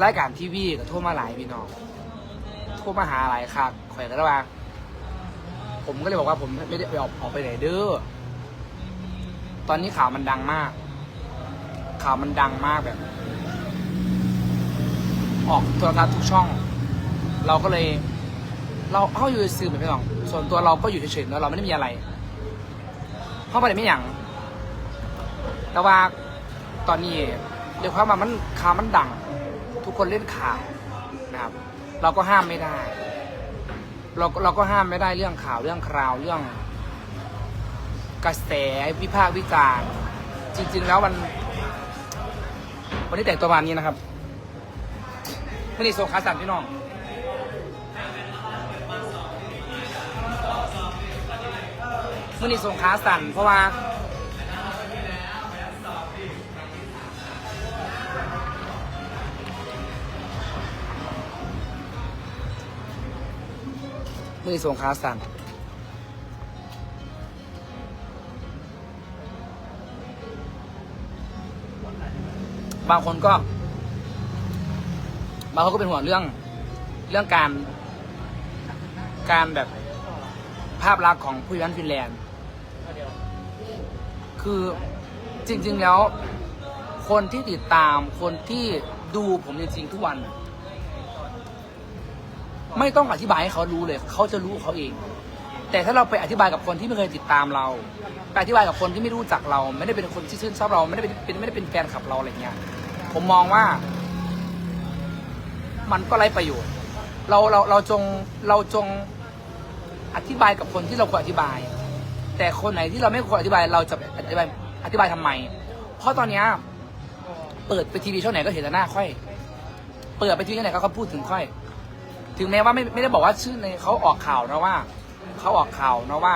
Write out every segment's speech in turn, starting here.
รายการทีวีก็โทรมาหลายพี่น้องโทรมาหาหลายครับข่อยก็เลยว่าผมก็เลยบอกว่าผมไม่ได้ไปออกออกไปไหนเด้อตอนนี้ข่าวมันดังมาก ข่าวมันดังมากแบบ ออกโทรทัศน์ทุกช่อง เราก็เลย เราเข้าอยู่สื่อเหมือนพี่น้อง ส่วนตัวเราก็อยู่เฉยๆแล้วเราไม่ได้มีอะไรเพราะประเด็นไม่อย่างแต่ว่าตอนนี้เดี๋ยวความว่ามันข่าวมันดัง ทุกคนเล่นข่าวนะครับ เราก็ห้ามไม่ได้ เราเราก็ห้ามไม่ได้เรื่องข่าวเรื่องคราวเรื่อง กระแสวิพากษ์วิจารณ์จริง ๆ แล้วมัน วันนี้แต่งตัวมานี้นะครับวันนี้โซคาสันพี่น้องมื่อนี้ส่งขาสั่นเพราะว่า มือส่งขาสั่นบางคนก็ บางคนก็เป็นห่วงเรื่อง เรื่องการ การแบบภาพลักษณ์ของผู้ยันฟินแลนด์ คือจริง ๆ แล้ว คนที่ติดตามคนที่ดูผมจริง ๆ ทุกวัน ไม่ต้องอธิบายให้เขารู้เลย เขาจะรู้เขาเอง แต่ถ้าเราไปอธิบายกับคนที่ไม่เคยติดตามเราไปอธิบายกับคนที่ไม่รู้จักเรา ไม่ได้เป็นคนที่ชื่นชอบเราไม่ได้เป็นไม่ได้เป็นแฟนคลับเราอะไรเงี้ย ผมมองว่า มันก็ไร้ประโยชน์ เราเราเราจงเราจงอธิบายกับคนที่เราควรอธิบาย แต่คนไหนที่เราไม่ควรอธิบายเราจะอธิบายอธิบายทำไม เพราะตอนเนี้ยเปิดไปทีวีช่องไหนก็เห็นแต่หน้าค่อย เปิดไปทีวีช่องไหนก็เขาพูดถึงค่อย ถึงแม้ว่าไม่ไม่ได้บอกว่าชื่อในเขาออกข่าวนะว่าเขาออกข่าวนะว่า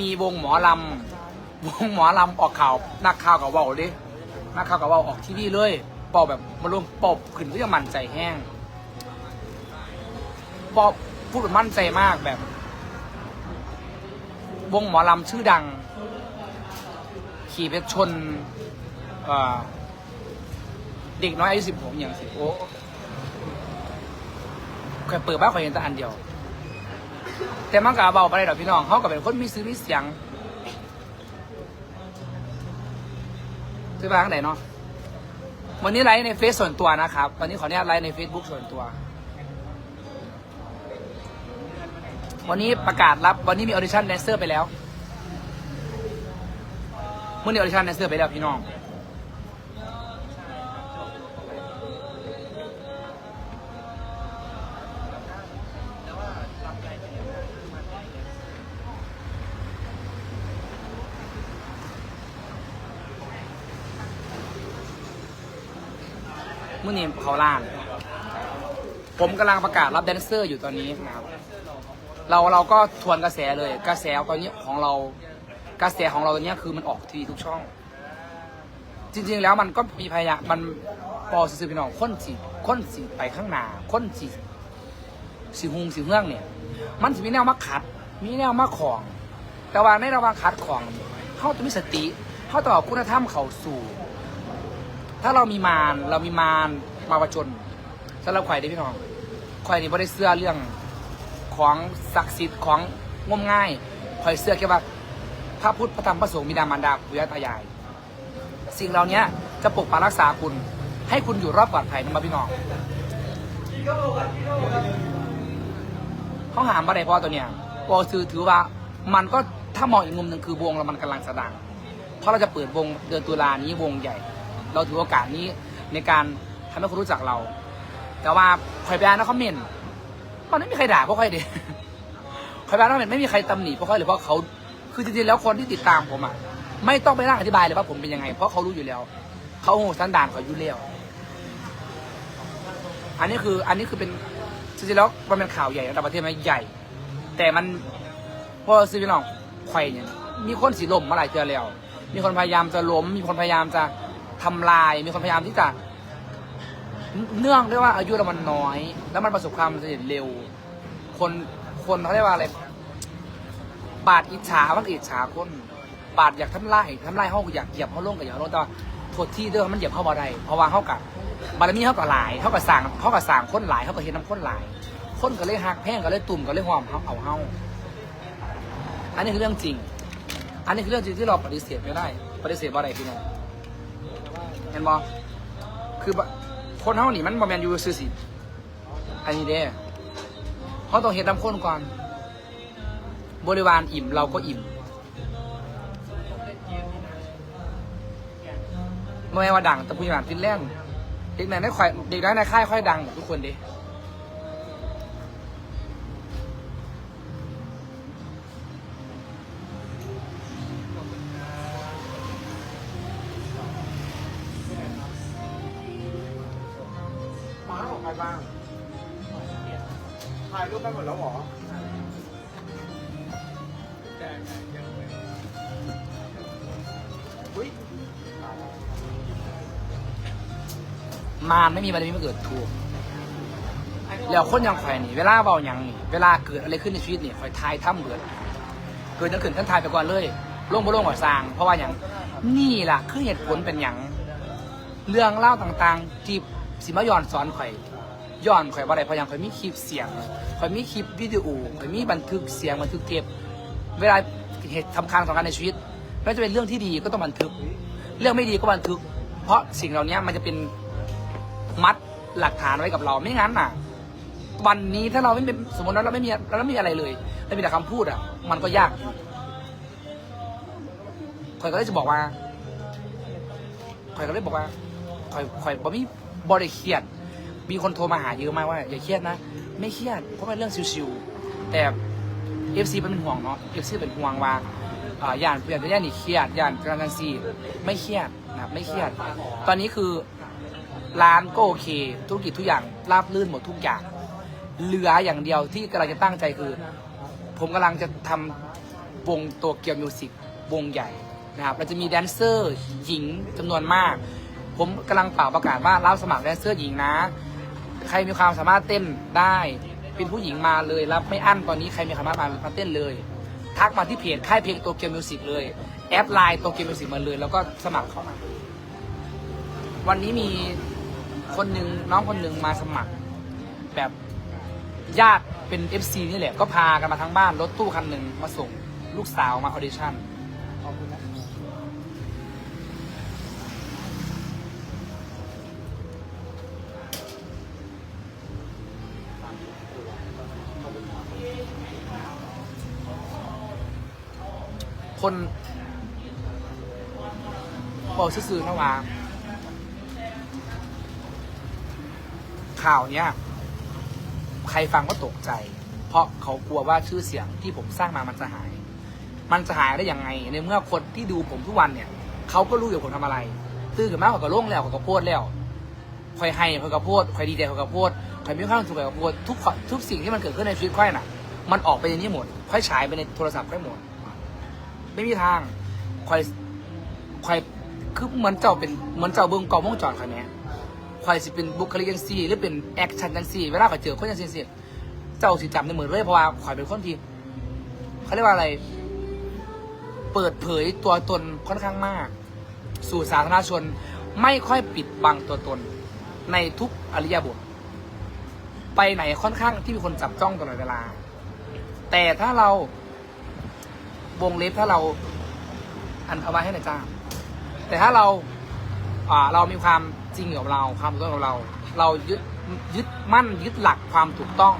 มีวงหมอลำวงหมอลำออกข่าวนักข่าวกับว่าดินักข่าวกับว่าออกทีวีเลยเป่าแบบมาลงปอบขึ้นก็ยังมั่นใจแห้งปอบพูดแบบมั่นใจมากแบบ วงหมอลำชื่อดัง ขี่ไปชนเอ่อเด็กน้อยอายุสิบหกอย่างสิโอ้ เคยเปิดบ้านเคยเห็นแต่อันเดียว แต่มันกะเบาไปเลยดอกพี่น้องเขาก็เป็นคนมีซื้อมีเสียงซื้อบ้านข้างไหนเนาะวันนี้ไลฟ์ในเฟซส่วนตัวนะครับวันนี้ขออนุญาตไลฟ์ใน Facebook ส่วนตัว วันนี้ประกาศรับวันนี้มีออดิชั่นแดนเซอร์ไปแล้วเมื่อนี้ออดิชั่นแดนเซอร์ไปแล้วพี่น้อง มื่อนี้เขาล่านผมกำลังประกาศรับแดนเซอร์อยู่ตอนนี้นะครับ เราเราก็ทวนกระแสเลย กระแสตอนนี้ของเรา กระแสของเราตอนนี้คือมันออกทีวีทุกช่อง จริง ๆ แล้วมันก็มีพยายามมันปอสื่อพี่น้องค้นสีค้นสีไปข้างหน้าค้นสีสีหุงสีเฮืองเนี่ย มันจะมีแนวมาขัด มีแนวมาของ แต่ว่าในระหว่างขัดของเขาจะมีสติเขาต้องเอาคุณธรรมเขาสู่ ถ้าเรามีมารเรามีมารมาประจนสำหรับข่อยได้พี่น้องข่อยนี่ไม่ได้เสื้อเรื่องของศักดิ์สิทธิ์ของงมง่ายคอยเสื้อแค่ว่าพระพุทธพระธรรมพระสงฆ์มีดามารดาปุยตายาย สิ่งเหล่านี้จะปกปักรักษาคุณ ให้คุณอยู่รอดปลอดภัยนะมาพี่น้องเขาหามมาได้เพราะตัวเนี้ยปอซื้อถือว่ามันก็ถ้ามองอีกมุมหนึ่งคือวงเรามันกำลังสดังเพราะเราจะเปิดวงเดือนตุลานี้วงใหญ่ เราถือโอกาสนี้ในการทำให้คนรู้จักเรา แต่ว่าคอยไปอ่านนะคอมเมนต์มันไม่มีใครด่าพวกใครเด็ใครบ้างไม่ไม่มีใครตำหนิพวกเขาเลยเพราะเขาคือจริงๆแล้วคนที่ติดตามผมอะไม่ต้องไปนั่งอธิบายเลยว่าผมเป็นยังไง เพราะเขารู้อยู่แล้ว เขาโหสันดานเขาอยู่แล้วอันนี้คืออันนี้คือเป็นจริงๆแล้วมันเป็นข่าวใหญ่ระดับประเทศไหมใหญ่ แต่มันพอซื้อพี่น้องไข่เนี่ยมีคนสีลมมาหลายเทือแล้ว มีคนพยายามจะล้ม มีคนพยายามจะ ทำลาย มีคนพยายามที่จะ เนื่องด้วยว่าอายุเรามันน้อย แล้วมันประสบความสำเร็จเร็ว คนคนเขาเรียกว่าอะไรบาดอิจฉามันอิจฉาคน บาดอยากทำลายทำลายห้องอยากเหยียบห้องลงกับอยากลงแต่ว่าทษที่เด้อมันเหยียบเข้าบ่ได้เพราะว่าเขากับบารมีเขากับหลายเขากับสั่งเขากับสั่งคนหลายเขากับเห็นน้ำคนหลาย คนก็เลยหักแพงก็เลยตุ่มก็เลยหอมเขาเอาเฮาอันนี้คือเรื่องจริง อันนี้คือเรื่องจริงที่เราปฏิเสธไม่ได้ ปฏิเสธว่าอะไรพี่น้อง ห็นบอคือคนเท่านี่มันบอแมนอยู่ซื้อสิอันนี้เด้เขาต้องเห็นน้ำข้นก่อน บริวารอิ่มเราก็อิ่มไม่ว่าดังแต่ผู้ใหญ่ฟินแลนด์เด็กไหนไม่ค่อยเด็กไหนในค่ายค่อยดังทุกคนเด้ มารไม่มีบารมีไม่เกิดถูก แล้วคนอยังข่อยนี่ เวลาเบาอย่างนี่เวลาเกิดอะไรขึ้นในชีวิตนี่ข่อยทายถ้ำเบิด เกิดนั่นขึ้นท่านทายไปก่อนเลยลงบ่ลงก่อสร้าง เพราะว่าอย่างนี่ล่ะคือเหตุผลเป็นอย่างเรื่องเล่าต่างๆที่สิมาย้อนสอนข่อยย้อนข่อยว่าอะไรเพราะอย่างข่อยมีคลิปเสียงข่อยมีคลิปวิดีโอข่อยมีบันทึกเสียงบันทึกเทปเวลาเหตุสำคัญสำคัญในชีวิต ไม่ว่าจะเป็นเรื่องที่ดีก็ต้องบันทึก เรื่องไม่ดีก็บันทึก เพราะสิ่งเหล่านี้มันจะเป็นมัดหลักฐานไว้กับเราไม่งั้นน่ะ วันนี้ถ้าเราไม่สมมติว่าเราไม่มีเราไม่มีอะไรเลยเรามีแต่คำพูดอะ มันก็ยากอยู่คอยก็เลยจะบอกว่าคอยก็เลยบอกว่าคอยคอยบอมีบริเครียด มีคนโทรมาหาเยอะมากว่า อย่าเครียดนะ ไม่เครียดเพราะเป็นเรื่องชิวๆแต่เอฟซีเป็นห่วงเนาะเอฟซีเป็นห่วงว่า อ่าย่านเพื่อนจะย่านนี่เครียดย่านกำลังซีไม่เครียดนะครับไม่เครียด ตอนนี้คือร้านก็โอเค ธุรกิจทุกอย่างราบรื่นหมดทุกอย่าง เหลืออย่างเดียวที่กำลังจะตั้งใจคือ ผมกำลังจะทำวงตัวเกียวมิวสิกวงใหญ่นะครับเราจะมีแดนเซอร์หญิงจำนวนมาก ผมกำลังเป่าประกาศว่ารับสมัครแดนเซอร์หญิงนะ ใครมีความสามารถเต้นได้ เป็นผู้หญิงมาเลยรับไม่อั้นตอนนี้ใครมีความสามารถมาเต้นเลย ทักมาที่เพจค่ายเพลงตัวเกียวมิวสิกเลย แอปไลน์ตัวเกียวมิวสิกมาเลย แล้วก็สมัครเข้ามา วันนี้มีคนหนึ่งน้องคนหนึ่งมาสมัคร แบบญาติเป็น FC นี่แหละ ก็พากันมาทั้งบ้านรถตู้คันหนึ่งมาส่งลูกสาวมาออดิชั่นขอบคุณนะ คนบอกซื่อๆนะว่าข่าวเนี้ยใครฟังก็ตกใจ เพราะเขากลัวว่าชื่อเสียงที่ผมสร้างมามันจะหาย มันจะหายได้ยังไง ในเมื่อคนที่ดูผมทุกวันเนี่ยเขาก็รู้อยู่ผมทำอะไร ตื้อกันมากกว่าก็โล่งแล้วเขาก็โพดแล้วคอยให้เขาก็โพดคอยดีใจเขาก็โพดคอยมีความสุขเขาก็โพดทุกทุกสิ่งที่มันเกิดขึ้นในชีวิตค่อยน่ะ มันออกไปในนี้หมดค่อยฉายไปในโทรศัพท์ค่อยหมด ไม่มีทางคอยคอยคือเหมือนเจ้าเป็นเหมือนเจ้าเบิ้งกล้องวงจรคอยแหม่คอยสิเป็นบุคลิกยังซี่หรือเป็นแอคชั่นยังซี่เวลาคอยเจอคนยังซี่เจ้าสิจำในมือเลยเพราะว่าคอยเป็นคนที่เขาเรียกว่าอะไร เปิดเผยตัวตนค่อนข้างมาก สู่สาธารณชนไม่ค่อยปิดบังตัวตน ในทุกอริยบทไปไหนค่อนข้างที่มีคนจับจ้องตลอดเวลา แต่ถ้าเรา วงเล็บถ้าเราอันเอาไว้ให้น่อยจ้างแต่ถ้าเราอ่าเรามีความจริงกับเราความถูกต้องกับเรา เรายึดยึดมั่นยึดหลักความถูกต้อง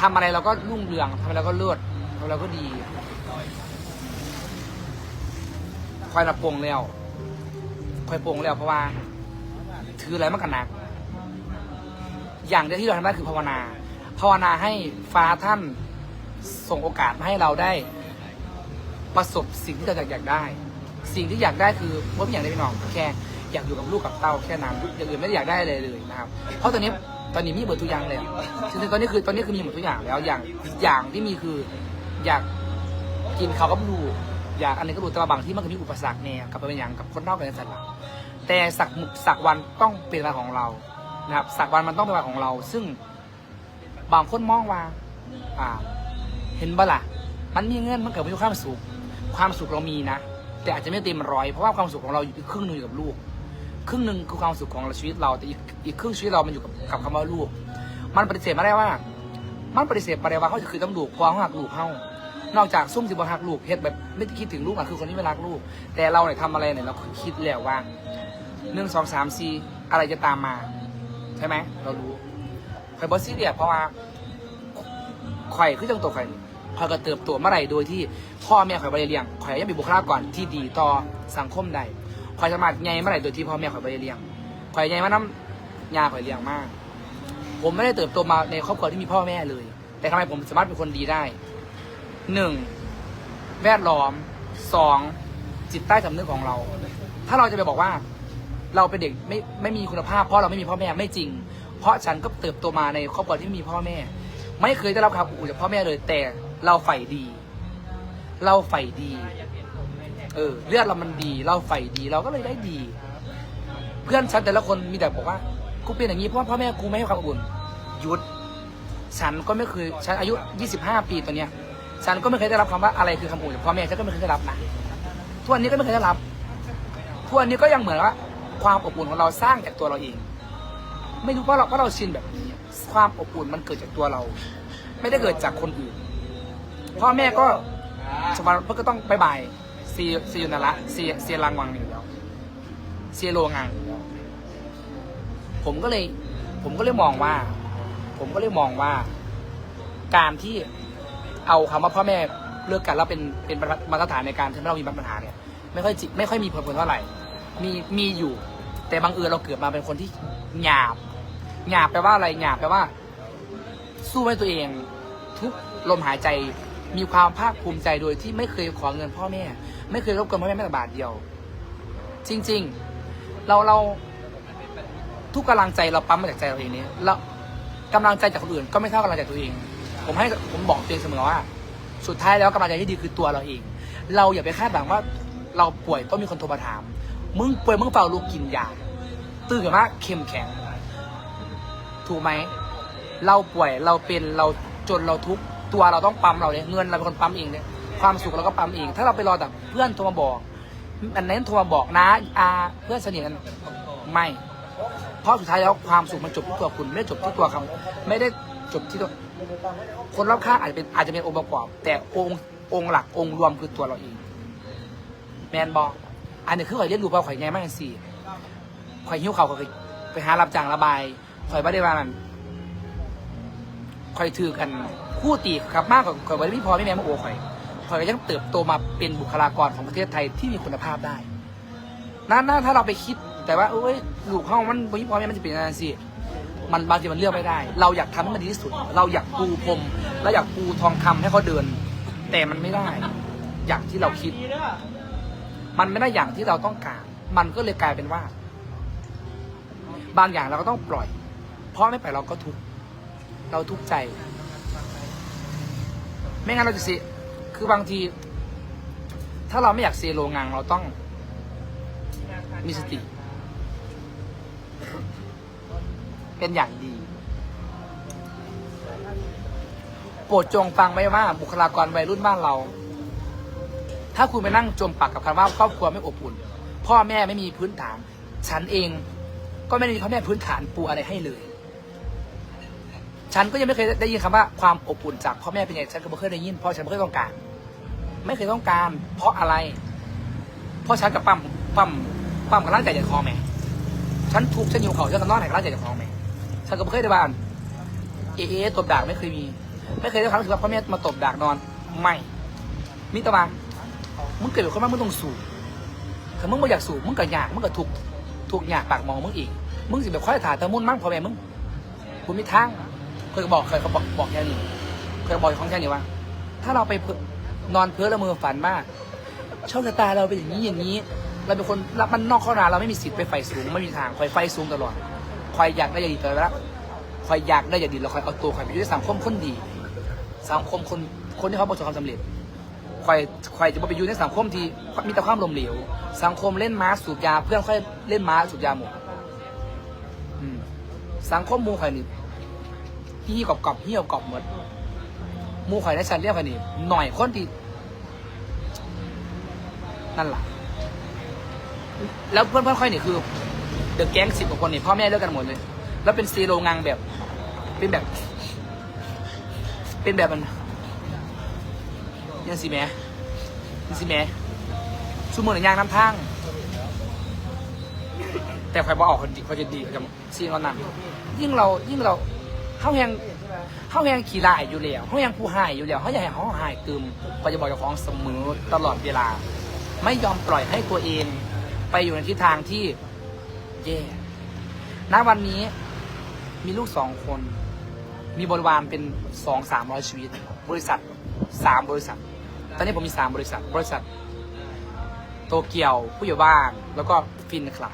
ทำอะไรเราก็รุ่งเรืองทำอะไรเราก็เลิศทำอะไรเราก็ดีคอยระปงแล้วคอยปงแล้วเพราะว่า ถืออะไรมากันหนัก อย่างเดียวที่เราทำได้คือภาวนา ภาวนาให้ฟ้าท่าน ส่งโอกาสมาให้เราได้ ประสบสิ่งที่เราอยากได้ สิ่งที่อยากได้คือว่าไม่อยากได้พี่น้องแค่อยากอยู่กับลูกกับเต้าแค่นั้นอย่างอื่นไม่ได้อยากได้อะไรเลยนะครับเพราะตอนนี้ตอนนี้มีหมดทุกอย่างแล้วคือตอนนี้คือตอนนี้คือมีหมดทุกอย่างแล้วอย่างอย่างที่มีคืออยากกินเขาวกับลูกอยากอันนี้ก็รู้แต่บางที่มันก็มีอุปสรรคเนี่ยกับเป็นอย่างกับคนนอกกันสัตว์แต่สักสักวันต้องเป็นเวลาของเรานะครับสักวันมันต้องเป็นเวลาของเรา ซึ่งบางคนมองว่าอ่า เห็นบ่ล่ะ มันมีเงินมันเกิดมีความสุข ความสุขเรามีนะ แต่อาจจะไม่เต็มร้อยเพราะว่าความสุขของเราอยู่ครึ่งหนึ่งอยู่กับลูก ครึ่งหนึ่งคือความสุขของชีวิตเราแต่อีกอีกครึ่งชีวิตเรามันอยู่กับกับคำว่าลูก มันปฏิเสธไม่ได้ว่า มันปฏิเสธไม่ได้ว่าเขาจะคือต้องดูกควาหักลูกเขานอกจากซุ่มสิบหักลูกเฮ็ดแบบไม่คิดถึงลูกอะคือคนที่ไม่รักลูก แต่เราเนี่ยทำอะไรเนี่ยเราคิดแล้วว่าหนึ่งสองสามสี่อะไรจะตามมา ใช่ไหมเรารู้ข่อยบอสซี่เดียเพราะว่าข่อยคือจังตัวข่อย นี่ข่อยก็เติบโตเมื่อไหร่โดยที่พ่อแม่ข่อยบริเลี้ยงข่อยยังมีบุคลากรที่ดีต่อสังคมใดข่อยสามารถไงเมื่อไหร่โดยที่พ่อแม่ข่อยบริเลี้ยงข่อยไงมาน้ำยาขอยเลี้ยงมาก ผมไม่ได้เติบโตมาในครอบครัวที่มีพ่อแม่เลย แต่ทำไมผมสามารถเป็นคนดีได้หนึ่งแวดล้อมสองจิตใต้สำนึกของเรา ถ้าเราจะไปบอกว่า เราเป็นเด็กไม่ไม่มีคุณภาพเพราะเราไม่มีพ่อแม่ไม่จริง เพราะฉันก็เติบโตมาในครอบครัวที่มีพ่อแม่ ไม่เคยได้รับคำอบอุ่นจากพ่อแม่เลยแต่ เราใฝ่ดี เราใฝ่ดี เออ เลือดเรามันดี เราใฝ่ดี เราก็เลยได้ดี เพื่อนฉันแต่ละคนมีแต่บอกว่า กูเป็นอย่างนี้เพราะว่าพ่อแม่กูไม่ให้ความอบอุ่นหยุด ฉันก็ไม่เคย ฉันอายุ 25 ปีตอนเนี้ย ฉันก็ไม่เคยได้รับคำว่าอะไรคือคำอุ่นจากพ่อแม่ฉันก็ไม่เคยได้รับนะทุกวันนี้ก็ไม่เคยได้รับทุกวันนี้ก็ยังเหมือนว่า ความอบอุ่นของเราสร้างจากตัวเราเอง ไม่รู้ว่าเราว่าะเราชินแบบนี้ ความอบอุ่นมันเกิดจากตัวเรา ไม่ได้เกิดจากคนอื่น พ่อแม่ก็สมมติเพื่อก็ต้องบายบายซีซีอยู่นั่นละซีเซียรังวังอยู่แล้วเซียโรงานอยู่แล้วผมก็เลย ผมก็เลยมองว่า ผมก็เลยมองว่า การที่เอาคำว่าพ่อแม่เลิกกันแล้วเป็นเป็นมาตรฐานในการทำให้เรามีปัญหาเนี่ย ไม่ค่อยจิไม่ค่อยมีผลผลเท่าไหร่ มีมีอยู่ แต่บางเอิญเราเกิดมาเป็นคนที่หยาบหยาบแปลว่าอะไรหยาบแปลว่า สู้ให้ตัวเอง ทุกลมหายใจ มีความภาคภูมิใจโดยที่ไม่เคยขอเงินพ่อแม่ ไม่เคยรบกวนพ่อแม่แม้แต่บาทเดียว จริง ๆ เราเราทุกกำลังใจเราปั๊มมาจากใจเราเองนี่ยแล้วกำลังใจจากคนอื่น ก็ไม่เท่ากำลังใจตัวเอง ผมให้ผมบอกตัวเองเสมอว่า สุดท้ายแล้วกำลังใจที่ดีคือตัวเราเอง เราอย่าไปคาดหวังว่า เราป่วยต้องมีคนโทรมาถาม มึงป่วยมึงเปล่าลูกกินยาตื่นกันว่าเข้มแข็ง ถูกไหม เราป่วยเราเป็นเราจนเราทุกข์ ตัวเราต้องปั๊มเราเนี่ยเงินเราเป็นคนปั๊มเองเนี่ยความสุขเราก็ปั๊มเอง ถ้าเราไปรอแต่เพื่อนโทรมาบอก อันนั้นโทรมาบอกนะอาเพื่อนสนิทกันไม่ เพราะสุดท้ายแล้วความสุขมันจบที่ตัวคุณไม่ได้จบที่ตัวคำไม่ได้จบที่ตัวคนรอบข้างอาจจะเป็นอาจจะเป็นองค์ประกอบ แต่องค์องค์หลักองค์รวมคือตัวเราเอง แมนบอกอันนี้คือข่อยเรียนรู้เพราะข่อยไงมากสิข่อยหิ้วเขาวข่อยไปหารับจ้างระบายข่อยไม่ได้ว่ามันข่อยถือกัน คู่ตีครับมากกว่าข่อยไม่พอไม่แม่มาโอข่อยข่อยก็ยังเติบโตมาเป็นบุคลากรของประเทศไทยที่มีคุณภาพได้นั่นถ้าเราไปคิดแต่ว่าเอ้ยลูกห้องมันไม่พอแม่มันจะเป็นอะไรสิมันบางทีมันเลือกไม่ได้ เราอยากทำให้มันดีที่สุด เราอยากปูพรมเราอยากปูทองคำให้เขาเดิน แต่มันไม่ได้ อย่างที่เราคิด มันไม่ได้อย่างที่เราต้องการ มันก็เลยกลายเป็นว่า บางอย่างเราก็ต้องปล่อย เพราะไม่ปล่อยเราก็ทุกข์เราทุกข์ใจ ไม่งั้นเราจะเสียคือบางที ถ้าเราไม่อยากเสียโรงงานเราต้องมีสติ เป็นอย่างดี โปรดจงฟังไว้ว่าบุคลากรวัยรุ่นบ้านเรา ถ้าคุณไปนั่งจมปักกับคำว่าครอบครัวไม่อบอุ่น พ่อแม่ไม่มีพื้นฐาน ฉันเองก็ไม่ได้มีพ่อแม่พื้นฐานปูอะไรให้เลย ฉันก็ยังไม่เคยได้ยินคำว่าความอบอุ่นจากพ่อแม่เป็นไงฉันก็ไม่เคยได้ยินเพราะฉันไม่เคยต้องการ ไม่เคยต้องการ เพราะอะไร เพราะฉันกับปั๊มปั๊มปั๊มกับร่างใจจากคอแม่ฉันทุกฉันอยู่เขาฉันกับนอนแหกร่างใจจากคอแม่ฉันก็ไม่เคยได้บ้านเอเอตบดากไม่เคยมี ไม่เคยได้ความรู้สึกว่าพ่อแม่มาตบดากนอนไม่มิตรบามึงเกิดเป็นคนมามึงต้องสู้ถ้ามึงไม่อยากสู้มึงก็ยากมึงก็ทุกข์ทุกข์ยากปากมองมึงอีกมึงสิแบบค่อยถ่ายตะมุ่นมั่งพ่อแม่มึงคุณมีทาง ยบอกเคยเขาบอกบอกแค่นี้เคยบอกของแค่นี้ว่า ถ้าเราไปนอนเพ้อละเมอฝันมากโชคชะตาเราเป็นอย่างนี้อย่างนี้ เราเป็นคนรับมันนอกข้อนาเราไม่มีสิทธิ์ไปไฟสูงไม่มีทางคอยไฟสูงตลอดคอยอยากได้อย่างดีตลอดล้วคอยอยากได้อย่างดีเราคอยเอาตัวคอยไปอยู่ในสังคมคนดี สังคมคนคนที่เขาประสบความสำเร็จคอยคอยจะไปอยู่ในสังคมที่มีแต่ความล้มเหลวสังคมเล่นม้าสูบยาเพื่อนค่อยเล่นม้าสูบยาหมดสังคมมูข่อยนี่ ที่กรอบกรอบที่กรอบหมดหมูข่อยได้ฉันเรียกข่อยนี่หน่อยคนที่นั่นแหละแล้วเพื่อนเพื่อนค่อยนี่คือเดอะแก๊งสิบกว่าคนนี่พ่อแม่เลิกกันหมดเลย แล้วเป็นซีโรงงานแบบ เป็นแบบ เป็นแบบมันยังสิแม่ยังสิแม่ชั่วโมงหนึ่งยางน้ำทางแต่ใครบอกออกคนดีเขาจะดีเขาจะซีเขานั่นยิ่งเรายิ่งเรา เขาแหงเขาแหงขี่ลายอยู่แล้วเขาแหงผู้หายอยู่แล้วเขาอยากให้เขาหายตืมเขาจะบอกกับของเสมอตลอดเวลา ไม่ยอมปล่อยให้ตัวเอง ไปอยู่ในทิศทางที่แย่ณวันนี้มีลูกสองคน มีบริวารเป็นสองสามร้อยชีวิต บริษัทสามบริษัท ตอนนี้ผมมีสามบริษัท บริษัท โตเกียวผู้ใหญ่บ้านแล้วก็ฟินคลับ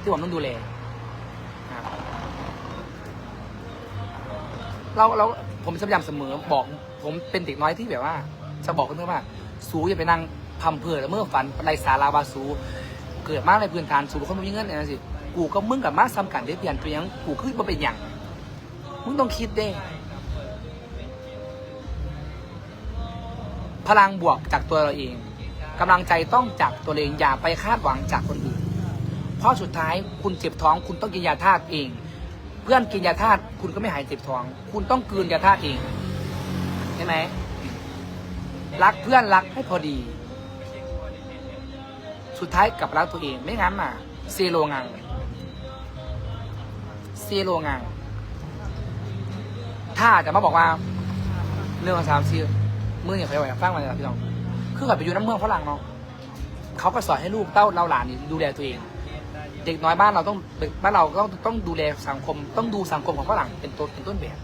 ที่ผมต้องดูแล เราเราผมพยายามเสมอบอกผมเป็นเด็กน้อยที่แบบว่า จะบอกเพื่อนๆว่า สูอย่าไปนั่งทำเพื่อแล้วเมื่อฝันไรสาราบาสู เกิดมาในพื้นฐานสูเป็นคนไม่มีเงินเนี่ยสิกูก็มึงกับมาซ้ำกันได้เปลี่ยนเปลี่ยนกูขึ้นมาเป็นอย่างมึงต้องคิดเด้ พลังบวกจากตัวเราเองกำลังใจต้องจากตัวเองอย่าไปคาดหวังจากคนอื่นเพราะสุดท้ายคุณเจ็บท้องคุณต้องกินยาธาตุเอง เพื่อนกินยาธาตุคุณก็ไม่หายเจ็บท้อง คุณต้องกลืนยาธาตุเองใช่ไหมรักเพื่อนรักให้พอดี สุดท้ายกลับรักตัวเองไม่งั้นน่ะเซโลงังเซโลงังถ้าจะมาบอกว่าเรื่องสามซีมือเนี่ยใครไหวฟังมาเลยพี่น้องคือกับไปอยู่น้ำเมืองฝรั่งเนาะเขาก็สอนให้ลูกเต้าเราหลานนี่ดูแลตัวเอง เด็กน้อยบ้านเราต้องบ้านเราก็ต้องต้องดูแลสังคม ต้องดูสังคมของฝรั่งเป็นต้นเป็นต้นแบบ